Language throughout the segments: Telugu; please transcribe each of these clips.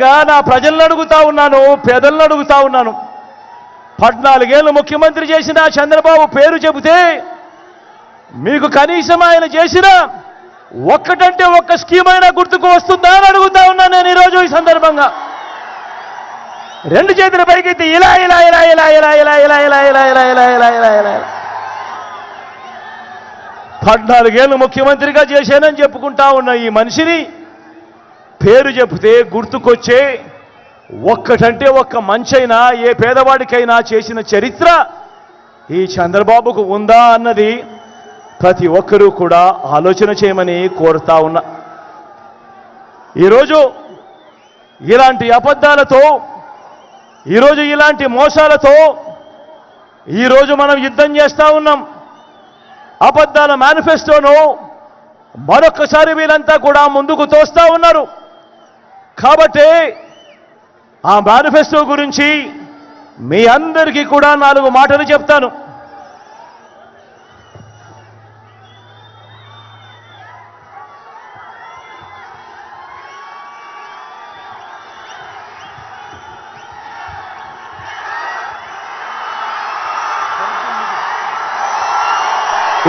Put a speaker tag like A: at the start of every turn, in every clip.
A: ముఖ్యమంత్రిగా నా ప్రజలను అడుగుతా ఉన్నాను పేదలను అడుగుతా ఉన్నాను పద్నాలుగేళ్ళు ముఖ్యమంత్రి చేసిన చంద్రబాబు పేరు చెబితే మీకు కనీసం ఆయన చేసిన ఒక్కటంటే ఒక్క స్కీమ్ అయినా గుర్తుకు వస్తుందా అని అడుగుతా ఉన్నాను నేను ఈరోజు ఈ సందర్భంగా రెండు చేతుల పైకి ఇలా ఇలా ఇలా ఇలా ఇలా ఇలా ఇలా ఇలా ఇలా ఇలా ఇలా ఇలా ఇలా ఇలా ఇలా పద్నాలుగేళ్ళు ముఖ్యమంత్రిగా చేశానని చెప్పుకుంటా ఉన్న ఈ మనిషిని పేరు చెబితే గుర్తుకొచ్చే ఒక్కటంటే ఒక్క మంచైనా ఏ పేదవాడికైనా చేసిన చరిత్ర ఈ చంద్రబాబుకు ఉందా అన్నది ప్రతి ఒక్కరూ కూడా ఆలోచన చేయమని కోరుతా ఉన్నా. ఈరోజు ఇలాంటి అబద్ధాలతో ఈరోజు ఇలాంటి మోసాలతో ఈరోజు మనం యుద్ధం చేస్తూ ఉన్నాం. అబద్ధాల మేనిఫెస్టోను మరొక్కసారి వీళ్ళంతా కూడా ముందుకు తోస్తూ ఉన్నారు. కాబట్టి ఆ మేనిఫెస్టో గురించి మీ అందరికీ కూడా నాలుగు మాటలు చెప్తాను.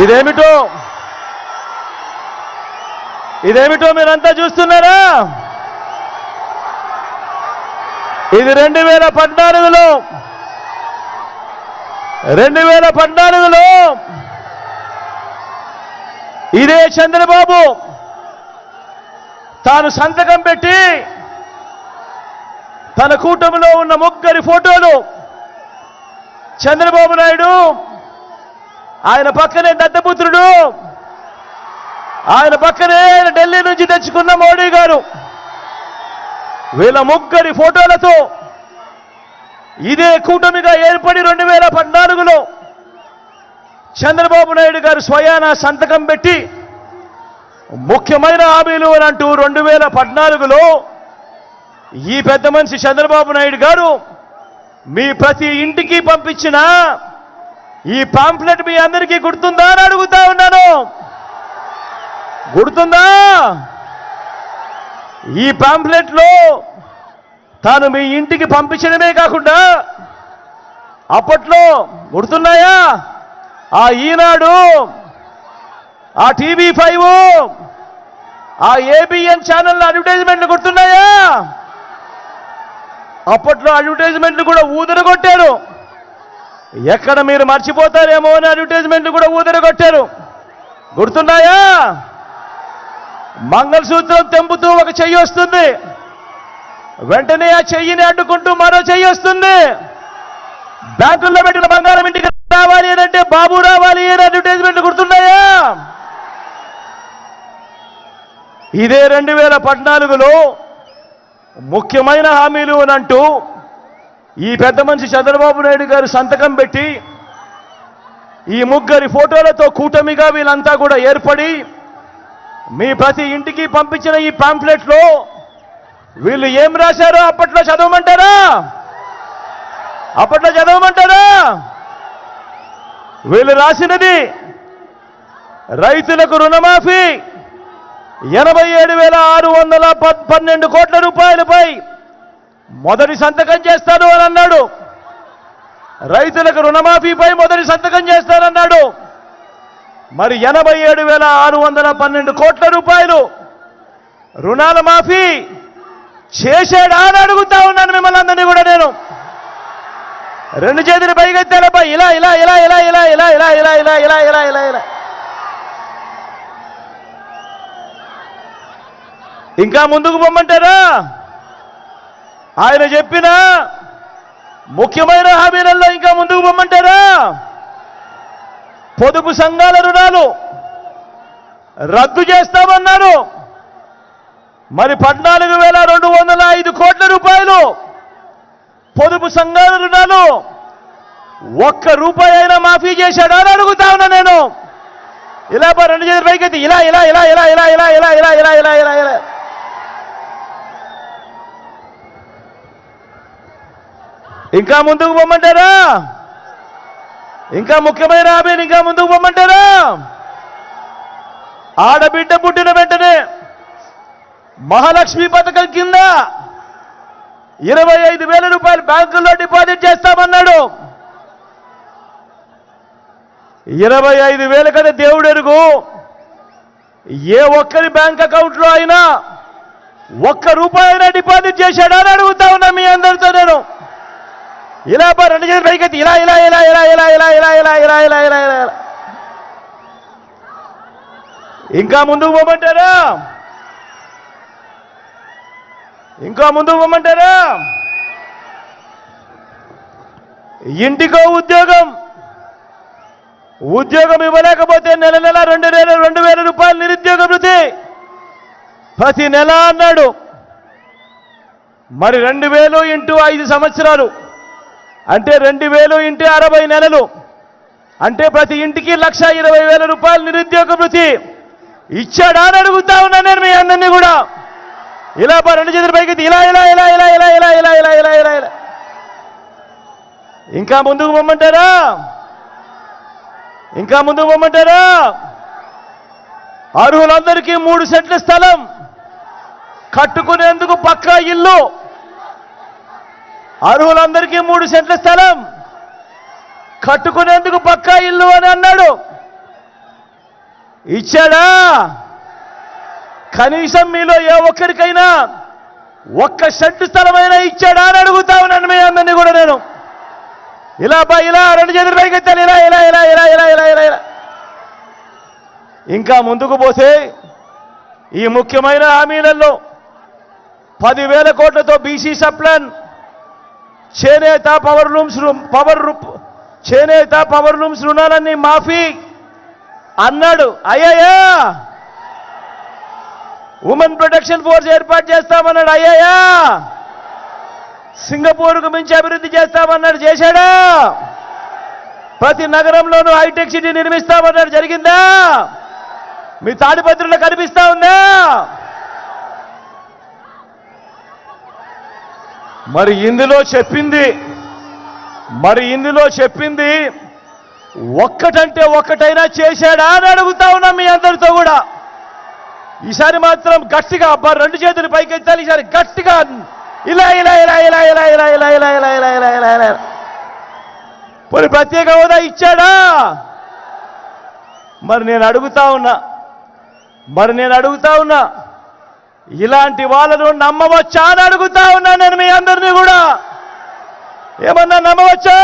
A: ఇదేమిటో? ఇదేమిటో మీరంతా చూస్తున్నారా? ఇది రెండు వేల పద్నాలుగులో. రెండు వేల పద్నాలుగులో. ఇదే చంద్రబాబు తాను సంతకం పెట్టి తన కూటమిలో ఉన్న ముగ్గురి ఫోటోలు చంద్రబాబు నాయుడు ఆయన పక్కనే దత్తపుత్రుడు ఆయన పక్కనే ఢిల్లీ నుంచి తెచ్చుకున్న మోడీ వీళ్ళ ముగ్గురి ఫోటోలతో ఇదే కూటమిగా ఏర్పడి రెండు వేల పద్నాలుగులో చంద్రబాబు నాయుడు గారు స్వయాన సంతకం పెట్టి ముఖ్యమైన హామీలు అని అంటూ రెండు వేల పద్నాలుగులో ఈ పెద్ద మనిషి చంద్రబాబు నాయుడు గారు మీ ప్రతి ఇంటికి పంపించిన ఈ పాంప్లెట్ మీ అందరికీ గుర్తుందా అని అడుగుతా ఉన్నాను. గుర్తుందా? ఈ పాంప్లెట్లో తాను మీ ఇంటికి పంపించడమే కాకుండా అప్పట్లో గుర్తున్నాయా? ఆ ఈనాడు ఆ టీవీ ఫైవ్ ఆ ఏబిఎన్ ఛానల్ అడ్వర్టైజ్మెంట్లు గుర్తున్నాయా? అప్పట్లో అడ్వర్టైజ్మెంట్లు కూడా ఊదరగొట్టారు ఎక్కడ మీరు మర్చిపోతారేమో అని అడ్వర్టైజ్మెంట్లు కూడా ఊదరగొట్టారు గుర్తున్నాయా? మంగళసూత్రం తెంపుతూ ఒక చెయ్యి వస్తుంది. వెంటనే ఆ చెయ్యిని అడ్డుకుంటూ మరో చెయ్యి వస్తుంది. బ్యాంకుల్లో పెట్టిన బంగారం ఇంటికి రావాలి అని అంటే బాబు రావాలి అని అడ్వర్టైజ్మెంట్ గుర్తున్నాయా? ఇదే రెండు వేల పద్నాలుగులో ముఖ్యమైన హామీలు అని అంటూ ఈ పెద్ద మనిషి చంద్రబాబు నాయుడు గారు సంతకం పెట్టి ఈ ముగ్గురి ఫోటోలతో కూటమిగా వీళ్ళంతా కూడా ఏర్పడి మీ ప్రతి ఇంటికి పంపించిన ఈ పాంప్లెట్లో వీళ్ళు ఏం రాశారో అప్పట్లో చదవమంటారా? అప్పట్లో చదవమంటారా? వీళ్ళు రాసినది రైతులకు రుణమాఫీ ఎనభై ఏడు వేల ఆరు వందల పన్నెండు కోట్ల రూపాయలపై మొదటి సంతకం చేస్తాను అని అన్నాడు. రైతులకు రుణమాఫీపై మొదటి సంతకం చేస్తానన్నాడు. మరి ఎనభై ఏడు వేల ఆరు వందల పన్నెండు కోట్ల రూపాయలు రుణాల మాఫీ చేశాడా అని అడుగుతా ఉన్నాను మిమ్మల్ని అందరినీ కూడా నేను రెండు చేతులు పైకెత్తారబ్బా ఇలా ఇలా ఇలా ఇలా ఇలా ఇలా ఇలా ఇలా ఇలా ఇలా ఇలా ఇలా ఇలా ఇంకా ముందుకు పొమ్మంటారా ఆయన చెప్పిన ముఖ్యమైన హామీలలో ఇంకా ముందుకు పొమ్మంటారా పొదుపు సంఘాల రుణాలు రద్దు చేస్తామన్నారు మరి పద్నాలుగు వేల రెండు వందల ఐదు కోట్ల రూపాయలు పొదుపు సంఘాల రుణాలు ఒక్క రూపాయి అయినా మాఫీ చేశాడా అని అడుగుతా ఉన్నా నేను ఇలా బా రెండు చేతులు పైకి ఇలా ఇలా ఇలా ఇలా ఇలా ఇలా ఇలా ఇలా ఇలా ఇలా ఇలా ఇలా ఇంకా ముందుకు పొమ్మంటారా ఇంకా ముఖ్యమైన హామీని ఇంకా ముందుకు పొమ్మంటారా ఆడబిడ్డ పుట్టిన వెంటనే మహాలక్ష్మి పథకం కింద ఇరవై ఐదు వేల రూపాయలు బ్యాంకుల్లో డిపాజిట్ చేస్తామన్నాడు. ఇరవై ఐదు వేల కంటే దేవుడు ఎరుగు. ఏ ఒక్కరి బ్యాంక్ అకౌంట్లో అయినా ఒక్క రూపాయి అయినా డిపాజిట్ చేశాడా అని అడుగుతా ఉన్నా మీ అందరితో నేను. ఇలా బా రెండు చేతులు పైకెత్తి ఇలా ఇలా ఇలా ఇలా ఇలా ఇలా ఇలా ఇలా ఇలా ఇలా ఇలా ఇలా ఇలా ఇంకా ముందుకు పోమంటారా ఇంకా ముందుకు పోమంటారా ఇంటికో ఉద్యోగం ఉద్యోగం ఇవ్వలేకపోతే నెల నెల రెండు వేల రెండు వేల రూపాయలు నిరుద్యోగ వృత్తి ప్రతి నెల అన్నాడు మరి రెండు వేలు ఇంటూ ఐదు సంవత్సరాలు అంటే రెండు వేలు ఇంటి అరవై నెలలు అంటే ప్రతి ఇంటికి లక్ష ఇరవై వేల రూపాయలు నిరుద్యోగ వృత్తి ఇచ్చాడా అని అడుగుతా ఉన్నా నేను మీ అందరినీ కూడా ఇలా రెండు చేతుల పైకి ఇలా ఇలా ఇలా ఇలా ఇలా ఇలా ఇలా ఇలా ఇలా ఇలా ఇలా ఇంకా ముందుకు పొమ్మంటారా ఇంకా ముందుకు పొమ్మంటారా అర్హులందరికీ మూడు సెట్ల స్థలం కట్టుకునేందుకు పక్కా ఇల్లు అర్హులందరికీ మూడు సెంట్ల స్థలం. కట్టుకునేందుకు పక్కా ఇల్లు అని అన్నాడు. ఇచ్చాడా? కనీసం మీలో ఏ ఒక్కరికైనా ఒక్క సెంటు స్థలమైనా ఇచ్చాడా అని అడుగుతా ఉన్నాను మీ అందరినీ కూడా నేను. ఇలా బా ఇలా రెండు చేతులు పైకి ఎత్తాను ఇలా ఇలా ఇలా ఇలా ఇలా ఇలా ఇలా ఇలా. ఇంకా ముందుకు పోతే ఈ ముఖ్యమైన హామీలలో పదివేల కోట్లతో బీసీ సప్లాన్ చేనేత పవర్ లూమ్స్ రూమ్ పవర్ చేనేత పవర్ లూమ్స్ రుణాలన్నీ మాఫీ అన్నాడు. అయ్యయ్యా! ఉమెన్ ప్రొటెక్షన్ ఫోర్స్ ఏర్పాటు చేస్తామన్నాడు. అయ్యయ్యా! సింగపూర్కు మించి అభివృద్ధి చేస్తామన్నాడు. చేశాడా? ప్రతి నగరంలోనూ హైటెక్ సిటీ నిర్మిస్తామన్నాడు. జరిగిందా? మీ తాడిపత్రులు కనిపిస్తా ఉందా? మరి ఇందులో చెప్పింది మరి ఇందులో చెప్పింది ఒక్కటంటే ఒక్కటైనా చేశాడా అని అడుగుతా ఉన్నా మీ అందరితో కూడా ఈసారి మాత్రం గట్టిగా అబ్బా రెండు చేతులు పైకి ఎత్తాలి ఈసారి గట్టిగా ఇలా ఇలా ఇలా ఇలా ఇలా ఇలా ఇలా ఇలా ఇలా ఇలా ఇలా ఇలా ఇలా పోనీ ప్రత్యేక హోదా ఇచ్చాడా మరి నేను అడుగుతా ఉన్నా మరి నేను అడుగుతా ఉన్నా ఇలాంటి వాళ్ళను నమ్మవచ్చా అని అడుగుతా ఉన్నా నేను మీ అందరినీ కూడా. ఏమన్నా నమ్మవచ్చా?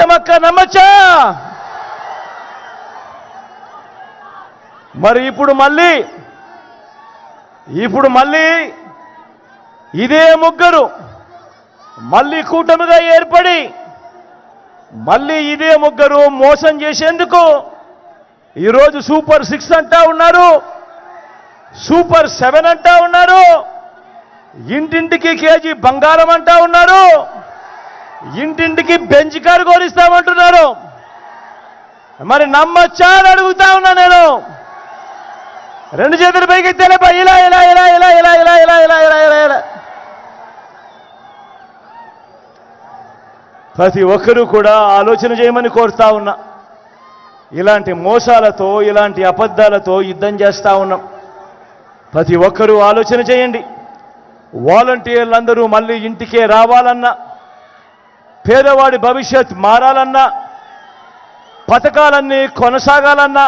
A: ఏమక్క నమ్మచ్చా? మరి ఇప్పుడు మళ్ళీ ఇప్పుడు మళ్ళీ ఇదే ముగ్గురు మళ్ళీ కూటమిగా ఏర్పడి మళ్ళీ ఇదే ముగ్గురు మోసం చేసేందుకు ఈరోజు సూపర్ సిక్స్ అంటా ఉన్నారు. సూపర్ సెవెన్ అంటా ఉన్నారు ఇంటింటికి కేజీ బంగారం అంటా ఉన్నారు ఇంటింటికి బెంచ్ కారు కోరిస్తామంటున్నారు మరి నమ్మొచ్చా అని అడుగుతా ఉన్నా నేను రెండు చేతుల పైకి ఎత్తేలేపా ఇలా ఇలా ఇలా ఇలా ఇలా ఇలా ఇలా ఇలా ఇలా ఇలా ఇలా ప్రతి ఒక్కరూ కూడా ఆలోచన చేయమని కోరుతా ఉన్నా ఇలాంటి మోసాలతో ఇలాంటి అబద్ధాలతో యుద్ధం చేస్తా ఉన్నాం ప్రతి ఒక్కరూ ఆలోచన చేయండి. వాలంటీర్లందరూ మళ్ళీ ఇంటికే రావాలన్నా పేదవాడి భవిష్యత్ మారాలన్నా పథకాలన్నీ కొనసాగాలన్నా